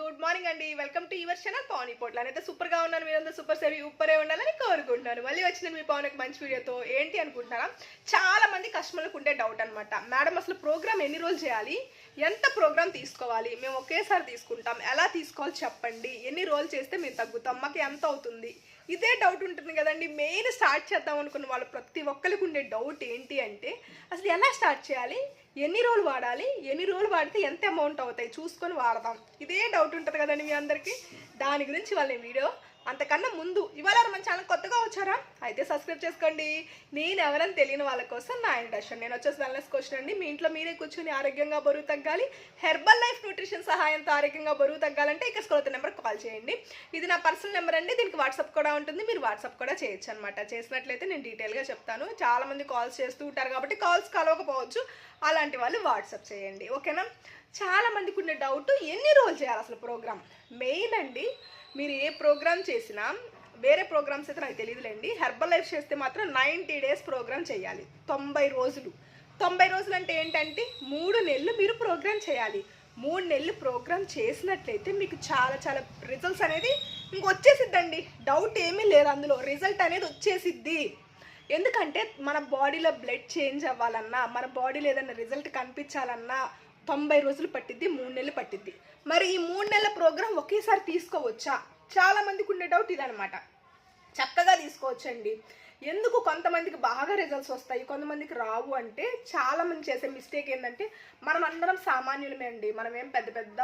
Good morning అండి. Welcome to your channel Pavan Potla అయితే సూపర్గా ఉన్నాను మీరందరూ సూపర్ సేవి ఉప్పరే ఉండాలని కోరుకుంటున్నాను. మళ్ళీ వచ్చిన మీ పవన్ ఒక మంచి వీడియోతో. ఏంటి అనుకుంటున్నారా? చాలా మంది కస్టమర్లకు ఉండే డౌట్ అనమాట మేడం అసలు ప్రోగ్రామ్ ఎన్ని రోజులు చేయాలి? ఎంత ప్రోగ్రామ్ తీసుకోవాలి? మేము ఒకేసారి తీసుకుంటాం. ఎలా తీసుకోవాలి చెప్పండి? ఎన్ని రోజులు చేస్తే మేము తగ్గుతాం? మాకు ఎంత అవుతుంది? ఇదే డౌట్ ఉంటుంది కదండి. మెయిన్ స్టార్ట్ చేద్దాం అనుకున్న వాళ్ళు ప్రతి ఒక్కరికి ఉండే డౌట్ ఏంటి అంటే అసలు ఎలా స్టార్ట్ చేయాలి? ఎన్ని రోజులు వాడాలి? ఎన్ని రోజులు వాడితే ఎంత అమౌంట్ అవుతాయి? చూసుకొని వాడదాం. ఇదే డౌట్ ఉంటుంది కదండి మీ అందరికీ. దాని గురించి వాళ్ళ వీడియో అంతకన్నా ముందు ఇవాళ మన ఛానల్ కొత్తగా వచ్చారా? అయితే సబ్స్క్రైబ్ చేసుకోండి. నేను ఎవరని తెలియని వాళ్ళ కోసం నా ఇంట్రెస్ట్ నేను వచ్చేసి వెల్నెస్ క్వశ్చన్ అండి. మీ ఇంట్లో మీరే కూర్చొని ఆరోగ్యంగా బరువు తగ్గాలి. హెర్బల్ లైఫ్ న్యూట్రిషన్ సహాయంతో ఆరోగ్యంగా బరువు తగ్గాలంటే ఇక్కడ స్కూల్ నెంబర్ కాల్ చేయండి. ఇది నా పర్సనల్ నెంబర్ అండి. దీనికి వాట్సాప్ కూడా ఉంటుంది. మీరు వాట్సాప్ కూడా చేయొచ్చు అనమాట చేసినట్లయితే నేను డీటెయిల్గా చెప్తాను. చాలామంది కాల్స్ చేస్తూ ఉంటారు కాబట్టి కాల్స్ కలవకపోవచ్చు. అలాంటి వాళ్ళు వాట్సాప్ చేయండి. ఓకేనా? చాలామందికి ఉండే డౌట్ ఎన్ని రోజులు చేయాలి అసలు ప్రోగ్రామ్ మెయిన్ అండి మీరు ఏ ప్రోగ్రామ్ చేసినా వేరే ప్రోగ్రామ్స్ అయితే నాకు తెలియదులేండి. హెర్బల్ లైఫ్ చేస్తే మాత్రం నైంటీ డేస్ ప్రోగ్రామ్ చేయాలి. తొంభై రోజులు. తొంభై రోజులు అంటే ఏంటంటే మూడు నెలలు మీరు ప్రోగ్రామ్ చేయాలి. మూడు నెలలు ప్రోగ్రామ్ చేసినట్లయితే మీకు చాలా చాలా రిజల్ట్స్ అనేది ఇంక వచ్చేసిద్దండి. డౌట్ ఏమీ లేదు అందులో. రిజల్ట్ అనేది వచ్చేసిద్ది. ఎందుకంటే మన బాడీలో బ్లడ్ చేంజ్ అవ్వాలన్నా మన బాడీలో ఏదైనా రిజల్ట్ కనిపించాలన్నా తొంభై రోజులు పట్టిద్ది మూడు నెలలు పట్టిద్ది. మరి ఈ మూడు నెలల ప్రోగ్రాం ఒకేసారి తీసుకోవచ్చా? చాలా మందికి ఉండే డౌట్ ఇదనమాట చక్కగా తీసుకోవచ్చండి. ఎందుకు కొంతమందికి బాగా రిజల్ట్స్ వస్తాయి కొంతమందికి రావు అంటే చాలా మంది చేసే మిస్టేక్ ఏంటంటే మనం అందరం సామాన్యులమే అండి. మనం ఏం పెద్ద పెద్ద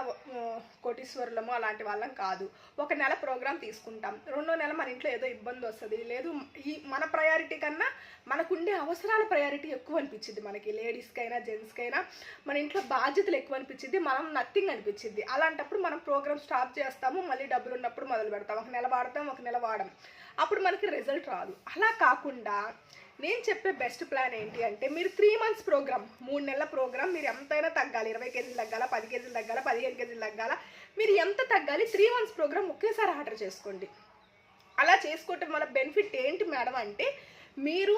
కోటీశ్వరులము అలాంటి వాళ్ళం కాదు. ఒక నెల ప్రోగ్రామ్ తీసుకుంటాం. రెండో నెల మన ఇంట్లో ఏదో ఇబ్బంది వస్తుంది. లేదు ఈ మన ప్రయారిటీ కన్నా మనకుండే అవసరాల ప్రయారిటీ ఎక్కువ అనిపించింది మనకి. లేడీస్కైనా జెంట్స్కైనా మన ఇంట్లో బాధ్యతలు ఎక్కువ అనిపించింది మనం నథింగ్ అనిపించింది అలాంటప్పుడు మనం ప్రోగ్రామ్ స్టాప్ చేస్తాము మళ్ళీ డబ్బులు ఉన్నప్పుడు మొదలు పెడతాం. ఒక నెల వాడతాం ఒక నెల వాడం. అప్పుడు మనకి రిజల్ట్ రాదు. అలా కాకుండా నేను చెప్పే బెస్ట్ ప్లాన్ ఏంటి అంటే మీరు త్రీ మంత్స్ ప్రోగ్రామ్ మూడు నెలల ప్రోగ్రామ్ మీరు ఎంతైనా తగ్గాలి. ఇరవై కేజీలు తగ్గాల పది కేజీలు తగ్గాల పదిహేను కేజీలు తగ్గాల మీరు ఎంత తగ్గాలి త్రీ మంత్స్ ప్రోగ్రామ్ ఒకేసారి ఆర్డర్ చేసుకోండి. అలా చేసుకోవటం వల్ల బెనిఫిట్ ఏంటి మేడం అంటే మీరు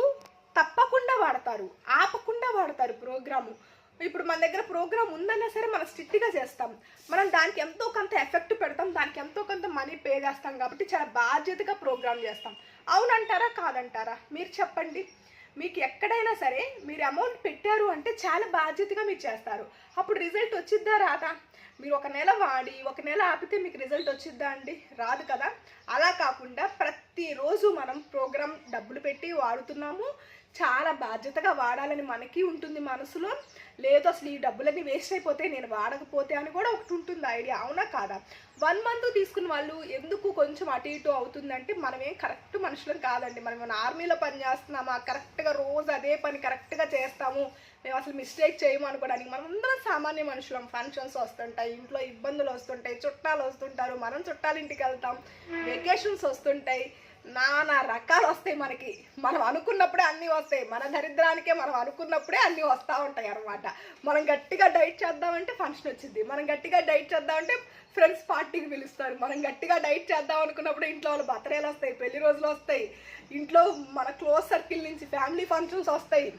తప్పకుండా వాడతారు ఆపకుండా వాడతారు ప్రోగ్రాము ఇప్పుడు మన దగ్గర ప్రోగ్రామ్ ఉందన్నా సరే మనం స్ట్రిక్ట్గా చేస్తాం. మనం దానికి ఎంతో కొంత ఎఫెక్ట్ పెడతాం దానికి ఎంతో కొంత మనీ పే చేస్తాం కాబట్టి చాలా బాధ్యతగా ప్రోగ్రామ్ చేస్తాం. అవునంటారా? కాదంటారా? మీరు చెప్పండి. మీకు ఎక్కడైనా సరే మీరు అమౌంట్ పెట్టారు అంటే చాలా బాధ్యతగా మీరు చేస్తారు. అప్పుడు రిజల్ట్ వచ్చిద్దా రాదా? మీరు ఒక నెల వాడి ఒక నెల ఆపితే మీకు రిజల్ట్ వచ్చిద్దా అండి? రాదు కదా. అలా కాకుండా ప్రతిరోజు మనం ప్రోగ్రామ్ డబ్బులు పెట్టి వాడుతున్నాము. చాలా బాధ్యతగా వాడాలని మనకి ఉంటుంది మనసులో. లేదు అసలు ఈ డబ్బులన్నీ వేస్ట్ అయిపోతే నేను వాడకపోతే అని కూడా ఒకటి ఉంటుంది ఐడియా. అవునా కాదా? వన్ మంత్ తీసుకున్న వాళ్ళు ఎందుకు కొంచెం అటు ఇటు అవుతుందంటే మనమేం కరెక్ట్ మనుషులం కాదండి. మనం మన ఆర్మీలో పని చేస్తున్నామా? కరెక్ట్గా రోజు అదే పని కరెక్ట్గా చేస్తాము. మేము అసలు మిస్టేక్ చేయము అనుకోవడానికి మనం అందరం సామాన్య మనుషులం. ఫంక్షన్స్ వస్తుంటాయి ఇంట్లో ఇబ్బందులు వస్తుంటాయి చుట్టాలు వస్తుంటారు మనం చుట్టాలు ఇంటికి వెళ్తాం వెకేషన్స్ వస్తుంటాయి. నానా రకాలు వస్తాయి మనకి. మనం అనుకున్నప్పుడే అన్నీ వస్తాయి. మన దరిద్రానికే మనం అనుకున్నప్పుడే అన్నీ వస్తూ ఉంటాయి అన్నమాట. మనం గట్టిగా డైట్ చేద్దామంటే ఫంక్షన్ వచ్చింది మనం గట్టిగా డైట్ చేద్దామంటే ఫ్రెండ్స్ పార్టీకి పిలుస్తారు. మనం గట్టిగా డైట్ చేద్దాం అనుకున్నప్పుడు ఇంట్లో వాళ్ళు బర్త్డేలు వస్తాయి పెళ్ళి రోజులు వస్తాయి. ఇంట్లో మన క్లోజ్ సర్కిల్ నుంచి ఫ్యామిలీ ఫంక్షన్స్ వస్తాయి.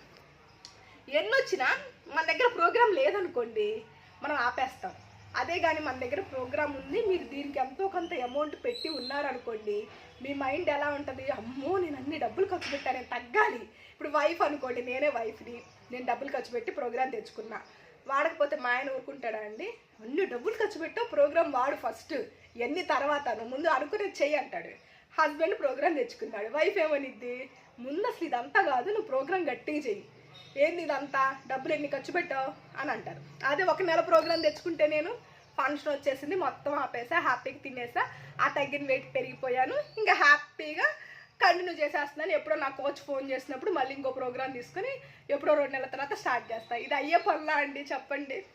ఎన్ని వచ్చినా మన దగ్గర ప్రోగ్రామ్ లేదనుకోండి మనం ఆపేస్తాం. అదే కానీ మన దగ్గర ప్రోగ్రామ్ ఉంది. మీరు దీనికి ఎంతో కొంత అమౌంట్ పెట్టి ఉన్నారనుకోండి మీ మైండ్ ఎలా ఉంటుంది? అమ్మో నేను అన్ని డబ్బులు ఖర్చు పెట్టాను నేను తగ్గాలి. ఇప్పుడు వైఫ్ అనుకోండి నేనే వైఫ్ని నేను డబ్బులు ఖర్చు పెట్టి ప్రోగ్రామ్ తెచ్చుకున్నా. వాడకపోతే మా ఆయన ఊరుకుంటాడా అండి? అన్ని డబ్బులు ఖర్చు పెట్టావు ప్రోగ్రామ్ వాడు ఫస్ట్ ఎన్ని తర్వాత ముందు అనుకునేది చెయ్యి అంటాడు. హస్బెండ్ ప్రోగ్రామ్ తెచ్చుకున్నాడు. వైఫ్ ఏమనిద్ది? ముందు అసలు ఇదంతా కాదు నువ్వు ప్రోగ్రామ్ గట్టిగా చెయ్యి. ఏంది ఇదంతా? డబ్బులు ఎన్ని ఖర్చు పెట్టావు? అని అంటారు. అదే ఒక నెల ప్రోగ్రామ్ తెచ్చుకుంటే నేను ఫంక్షన్ వచ్చేసింది మొత్తం ఆపేసా హ్యాపీగా తినేసా ఆ తగ్గిన వెయిట్ పెరిగిపోయాను. ఇంకా హ్యాపీగా కంటిన్యూ చేసేస్తున్నాను. ఎప్పుడో నా కోచ్ ఫోన్ చేసినప్పుడు మళ్ళీ ఇంకో ప్రోగ్రామ్ తీసుకుని ఎప్పుడో రెండు నెలల తర్వాత స్టార్ట్ చేస్తాను ఇది అయ్యే పనులా అండి? చెప్పండి.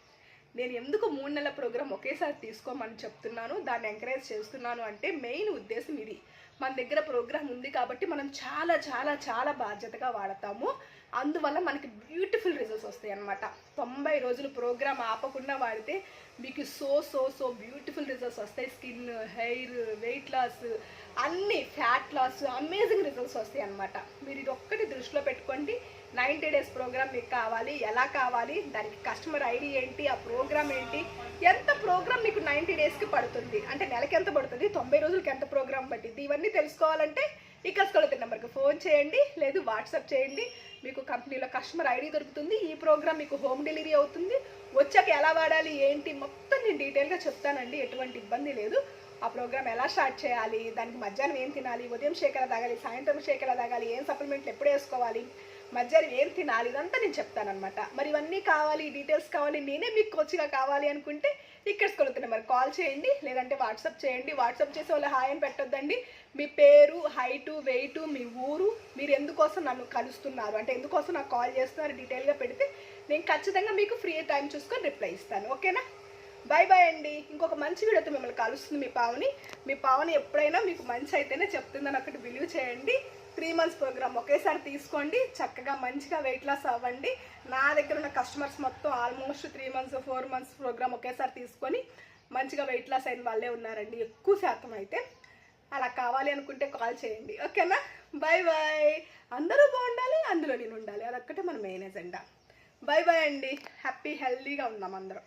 నేను ఎందుకు మూడు నెలల ప్రోగ్రామ్ ఒకేసారి తీసుకోమని చెప్తున్నాను? దాన్ని ఎంకరేజ్ చేస్తున్నాను అంటే మెయిన్ ఉద్దేశం ఇది. మన దగ్గర ప్రోగ్రామ్ ఉంది కాబట్టి మనం చాలా చాలా చాలా బాధ్యతగా వాడతాము. అందువల్ల మనకి బ్యూటిఫుల్ రిజల్ట్స్ వస్తాయి అనమాట తొంభై రోజులు ప్రోగ్రామ్ ఆపకుండా వాడితే మీకు so so so beautiful results వస్తాయి. స్కిన్ హెయిర్ వెయిట్ లాస్ అన్ని ఫ్యాట్ లాస్ అమేజింగ్ రిజల్ట్స్ వస్తాయి అనమాట మీరు ఇది ఒక్కటి దృష్టిలో పెట్టుకోండి. నైంటీ డేస్ ప్రోగ్రామ్ మీకు కావాలి. ఎలా కావాలి? దానికి కస్టమర్ ఐడి ఏంటి? ఆ ప్రోగ్రామ్ ఏంటి? ఎంత ప్రోగ్రామ్ మీకు నైంటీ డేస్కి పడుతుంది? అంటే నెలకి ఎంత పడుతుంది? తొంభై రోజులకి ఎంత ప్రోగ్రామ్ పట్టింది ఇవన్నీ తెలుసుకోవాలంటే ఇక్కడ స్కూల్ నెంబర్కి ఫోన్ చేయండి. లేదు వాట్సాప్ చేయండి. మీకు కంపెనీలో కస్టమర్ ఐడి దొరుకుతుంది ఈ ప్రోగ్రామ్ మీకు హోమ్ డెలివరీ అవుతుంది వచ్చాక ఎలా వాడాలి ఏంటి? మొత్తం నేను డీటెయిల్గా చెప్తానండి ఎటువంటి ఇబ్బంది లేదు. ఆ ప్రోగ్రామ్ ఎలా స్టార్ట్ చేయాలి దానికి మధ్యాహ్నం ఏం తినాలి ఉదయం షేక్ ఎలా తాగాలి సాయంత్రం షేక్ ఎలా తాగాలి ఏం సప్లిమెంట్లు ఎప్పుడు వేసుకోవాలి మధ్యాహ్నం ఏం తినాలి ఇదంతా నేను చెప్తానమాట మరి ఇవన్నీ కావాలి డీటెయిల్స్ కావాలి నేనే మీకు కోచ్గా కావాలి అనుకుంటే ఇక్కడ కొలుతున్నా మరి కాల్ చేయండి లేదంటే వాట్సాప్ చేయండి. వాట్సాప్ చేసే వాళ్ళు హాయ్ అని పెట్టొద్దండి. మీ పేరు హైటు వెయిట్ మీ ఊరు మీరు ఎందుకోసం నన్ను కలుస్తున్నారు? అంటే ఎందుకోసం నాకు కాల్ చేస్తున్నారు? డీటెయిల్గా పెడితే నేను ఖచ్చితంగా మీకు ఫ్రీ టైం చూసుకొని రిప్లై ఇస్తాను ఓకేనా? బాయ్ బాయ్ అండి. ఇంకొక మంచి వీడియోతో మిమ్మల్ని కలుస్తుంది మీ పావని. మీ పావని ఎప్పుడైనా మీకు మంచి అయితేనే చెప్తుందని ఒకటి బిలీవ్ చేయండి. త్రీ మంత్స్ ప్రోగ్రామ్ ఒకేసారి తీసుకోండి. చక్కగా మంచిగా వెయిట్ లాస్ అవ్వండి. నా దగ్గర ఉన్న కస్టమర్స్ మొత్తం almost three months four months programme ఒకేసారి తీసుకొని మంచిగా వెయిట్ లాస్ అయిన వాళ్ళే ఉన్నారండి. ఎక్కువ శాతం అయితే అలా కావాలి అనుకుంటే కాల్ చేయండి. ఓకేనా? బాయ్ బాయ్ అందరూ బాగుండాలి అందులో నేను ఉండాలి. అదొక్కటే మన మెయిన్ ఎజెండా బై బై అండి. హ్యాపీ హెల్దీగా ఉందాం అందరం.